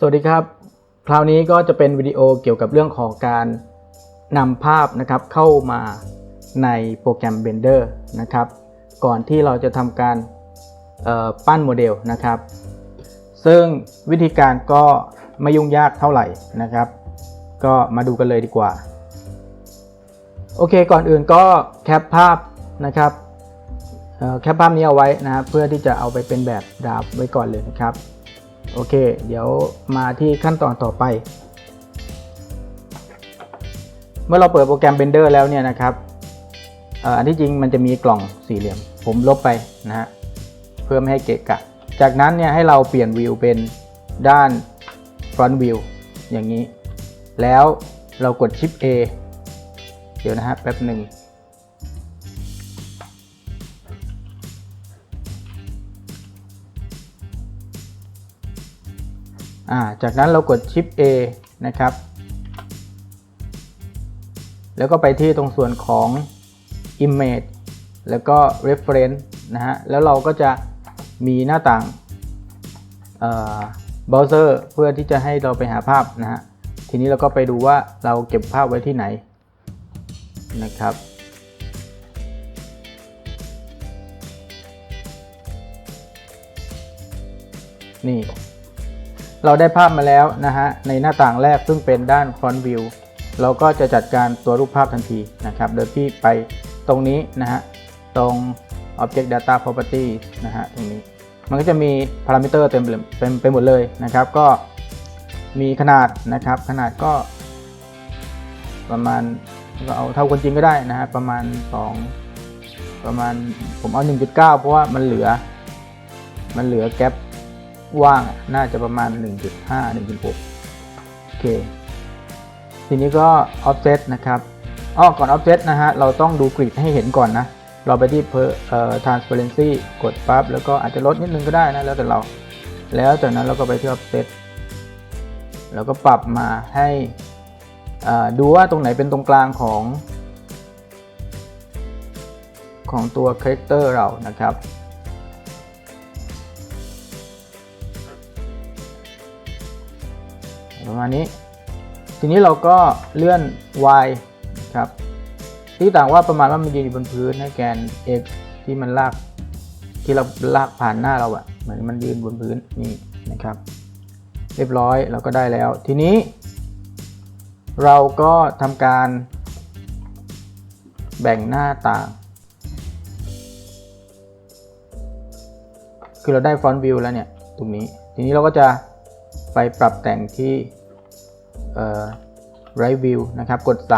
สวัสดีครับ คราวนี้ก็จะเป็นวิดีโอเกี่ยวกับเรื่องของการนำภาพนะครับเข้ามาในโปรแกรม Blender นะครับ ก่อนที่เราจะทำการปั้นโมเดลนะครับ ซึ่งวิธีการก็ไม่ยุ่งยากเท่าไหร่นะครับ ก็มาดูกันเลยดีกว่า โอเคก่อนอื่นก็แคปภาพนะครับแคปภาพนี้เอาไว้นะครับเพื่อที่จะเอาไปเป็นแบบดราฟไว้ก่อนเลยนะครับ โอเค เดี๋ยวมาที่ขั้นตอนต่อไป เมื่อเราเปิดโปรแกรม Blender แล้วเนี่ยนะครับอันที่จริงมันจะมีกล่องสี่เหลี่ยม ผมลบไปนะฮะเพื่อไม่ให้เกะกะ จากนั้นเนี่ยให้เราเปลี่ยนวิวเป็นด้าน front view อย่างนี้ แล้วเรากด Shift A เดี๋ยวนะฮะแป๊บหนึ่ง อ่าจากนั้นเรากด Shift A นะครับ แล้วก็ไปที่ตรงส่วนของ Image แล้วก็ Reference นะฮะ แล้วเราก็จะมีหน้าต่างเบราว์เซอร์เพื่อที่จะให้เราไปหาภาพนะฮะ ทีนี้เราก็ไปดูว่าเราเก็บภาพไว้ที่ไหนนะครับ นี่ เราได้ภาพมาแล้วนะฮะในหน้าต่างแรกซึ่งเป็นด้าน front view เราก็จะจัดการตัวรูปภาพทันทีนะครับ โดยที่ไปตรงนี้นะฮะตรง object data property นะฮะตรงนี้ มันก็จะมีพารามิเตอร์เต็มเต็มไปหมดเลยนะครับ ก็มีขนาดนะครับ ขนาดก็ ประมาณก็เอาเท่าคนจริงก็ได้นะฮะประมาณ 2 ประมาณผมเอา 1.9 เพราะว่ามันเหลือ มันเหลือแกลบ ว่างน่าจะประมาณ 1.5 1.6 โอเค ทีนี้ก็ offset นะครับอ้อก่อน offset นะฮะ เราต้องดูกริดให้เห็นก่อนนะ เราไปที่เอ่อ transparency กดปั๊บ แล้วก็อาจจะลดนิดนึงก็ได้นะ แล้วแต่เรา แล้วจากนั้นเราก็ไปที่ offset แล้วก็ปรับมาให้อ่าดูว่าตรงไหนเป็นตรงกลางของ ของตัว character เรานะครับ ประมาณนี้ ทีนี้เราก็เลื่อน y นะครับที่ต่างว่าประมาณว่ามันยืนอยู่บนพื้นให้แกน x ที่มันลากที่เราลากผ่านหน้าเราอะเหมือนมันยืนบนพื้นนี่นะครับ เรียบร้อยเราก็ได้แล้ว ทีนี้ เราก็ทำการแบ่งหน้าต่าง คือเราได้ front view แล้วเนี่ยตรงนี้ ทีนี้เราก็จะไปปรับแต่งที่ right view นะครับกด 3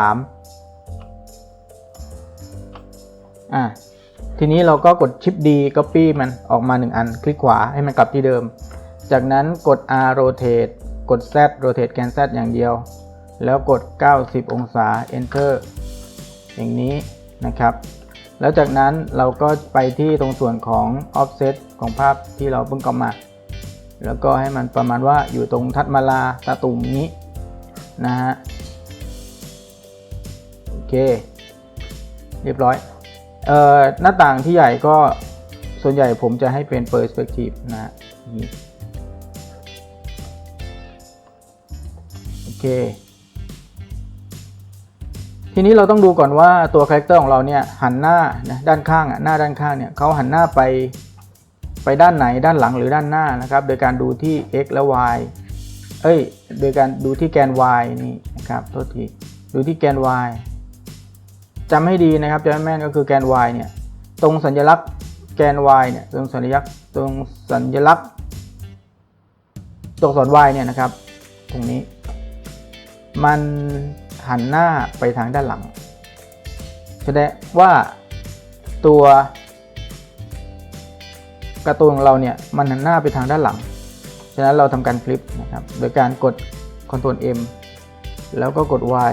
อะทีนี้เราก็กด Shift D Copy มันออกมา 1 อัน คลิกขวาให้มันกลับที่เดิม จากนั้นกด R Rotate กด Z Rotate แกน Z อย่างเดียว แล้วกด 90 องศา Enter อย่างนี้นะครับ แล้วจากนั้นเราก็ไปที่ตรงส่วนของ Offset ของภาพที่เราเพิ่งกลับมา แล้วก็ให้มันประมาณว่าอยู่ตรงทัดมาลาตาตุ่มนี้ นะฮะ โอเค เรียบร้อย เอ่อ หน้าต่างที่ใหญ่ก็ส่วนใหญ่ผมจะให้เป็น perspective นะฮะนี่โอเค ทีนี้เราต้องดูก่อนว่าตัวคาแรคเตอร์ของเราเนี่ยหันหน้านะด้านข้างอะหน้าด้านข้างเนี่ยเขาหันหน้าไปไปด้านไหนด้านหลังหรือด้านหน้านะครับ โดยการดูที่ x และ y เอ้ย โดยการดูที่แกน y นี่นะครับโทษที ดูที่แกน y จำให้ดีนะครับจำให้แม่นก็คือแกน y เนี่ย ตรงสัญลักษณ์แกน y เนี่ย ตรงสัญลักษณ์ตรงสัญลักษณ์ตัวอักษร y เนี่ยนะครับ ตรงนี้ มันหันหน้าไปทางด้านหลัง แสดงว่าตัวการ์ตูนของเราเนี่ย มันหันหน้าไปทางด้านหลังะนั้นเราทำการฟลิปนะครับ โดยการกด Ctrl M แล้วก็กด Y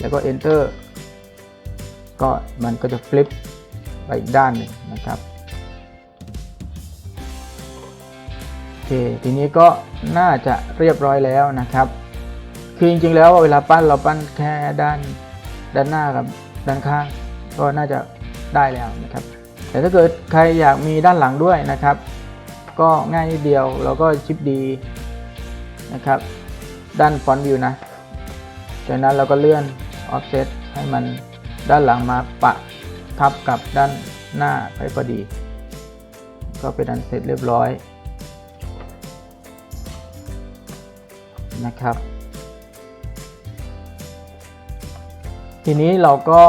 แล้วก็ Enter ก็มันก็จะฟลิปไปอีกด้านหนึ่งนะครับโอเคทีนี้ก็น่าจะเรียบร้อยแล้วนะครับ คือจริงๆแล้วเวลาปั้นเราปั้นแค่ด้านด้านหน้ากับด้านข้าง ก็น่าจะได้แล้วนะครับ แต่ถ้าเกิดใครอยากมีด้านหลังด้วยนะครับ ก็ง่ายนิดเดียวเราก็ชิปดีนะครับ ด้านฟอนต์วิวนะ จากนั้นเราก็เลื่อน offset ให้มันด้านหลังมาปะทับกับด้านหน้าให้พอดี ก็เป็นอันเสร็จเรียบร้อยนะครับ ทีนี้เราก็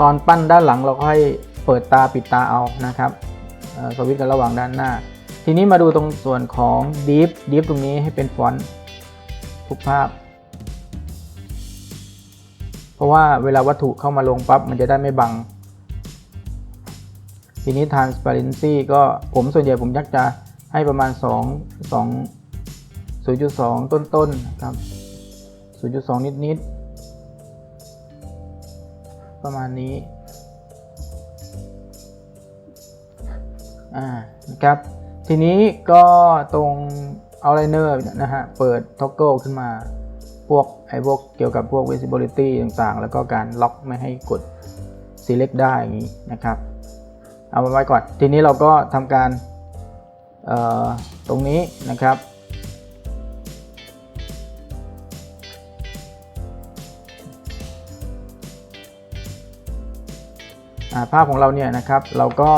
ตอนปั้นด้านหลังเราก็ให้เปิดตาปิดตาเอานะครับ สวิตช์กันระหว่างด้านหน้า ทีนี้มาดูตรงส่วนของ deep deep ตรงนี้ให้เป็นฟอนต์ทุกภาพ เพราะว่าเวลาวัตถุเข้ามาลงปั๊บมันจะได้ไม่บัง ทีนี้ transparency ก็ผมส่วนใหญ่ผมยักจะให้ประมาณ 2 2 0.2 ต้นๆนะครับ 0.2 นิดๆ ประมาณนี้ อ่านะครับ ทีนี้ก็ตรง outliner นะฮะ เปิด toggle ขึ้นมา พวกไอ้พวกเกี่ยวกับพวก visibility ต่างๆ แล้วก็การล็อกไม่ให้กด select ได้อย่างนี้นะครับ เอามาไว้ก่อน ทีนี้เราก็ทำการตรงนี้นะครับ ภาพของเราเนี่ยนะครับ เราก็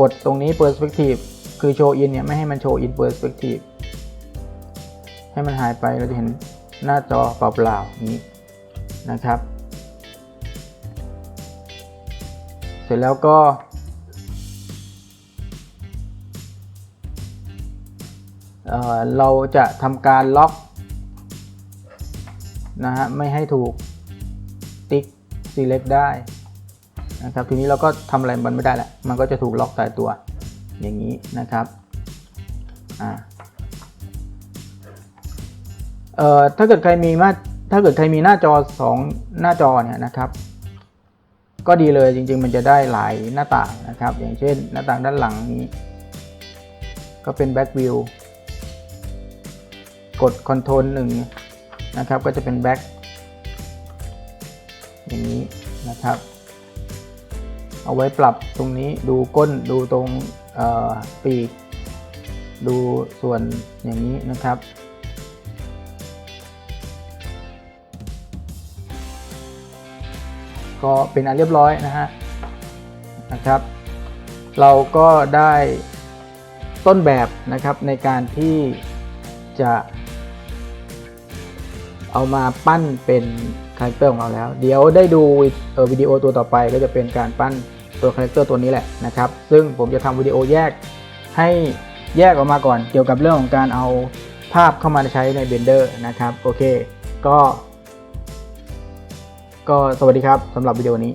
กดตรงนี้ perspective คือ show in เนี่ยไม่ให้มัน show in perspective ให้มันหายไปเราจะเห็นหน้าจอเปล่าๆอย่านี้นะครับ เสร็จแล้วก็เเราจะทำการล็อกนะฮะไม่ให้ถูกติ๊ก select ได้ นะครับทีนี้เราก็ทำอะไรมันไม่ได้แหละมันก็จะถูกล็อกตายตัวอย่างนี้นะครับอ่าเอ่อถ้าเกิดใครมีมาถ้าเกิดใครมีหน้าจอ 2 หน้าจอเนี่ยนะครับ ก็ดีเลยจริง ๆ มันจะได้หลายหน้าต่างนะครับ อย่างเช่นหน้าต่างด้านหลังนี้ ก็เป็น back view กด control 1นะครับ ก็จะเป็น back อย่างนี้นะครับ เอาไว้ปรับตรงนี้ดูก้นดูตรงปีก ดูส่วนอย่างนี้นะครับ ก็เป็นอันเรียบร้อยนะฮะนะครับ เราก็ได้ต้นแบบนะครับในการที่จะเอามาปั้นเป็นคาแรคเตอร์ของเราแล้ว เดี๋ยวได้ดูวิดีโอตัวต่อไปก็จะเป็นการปั้น ตัวคาแรคเตอร์ตัวนี้แหละนะครับ ซึ่งผมจะทำวิดีโอแยกให้แยกออกมาก่อนเกี่ยวกับเรื่องของการเอาภาพเข้ามาใช้ในเบนเดอร์นะครับ โอเค ก็ ก็สวัสดีครับสำหรับวิดีโอนี้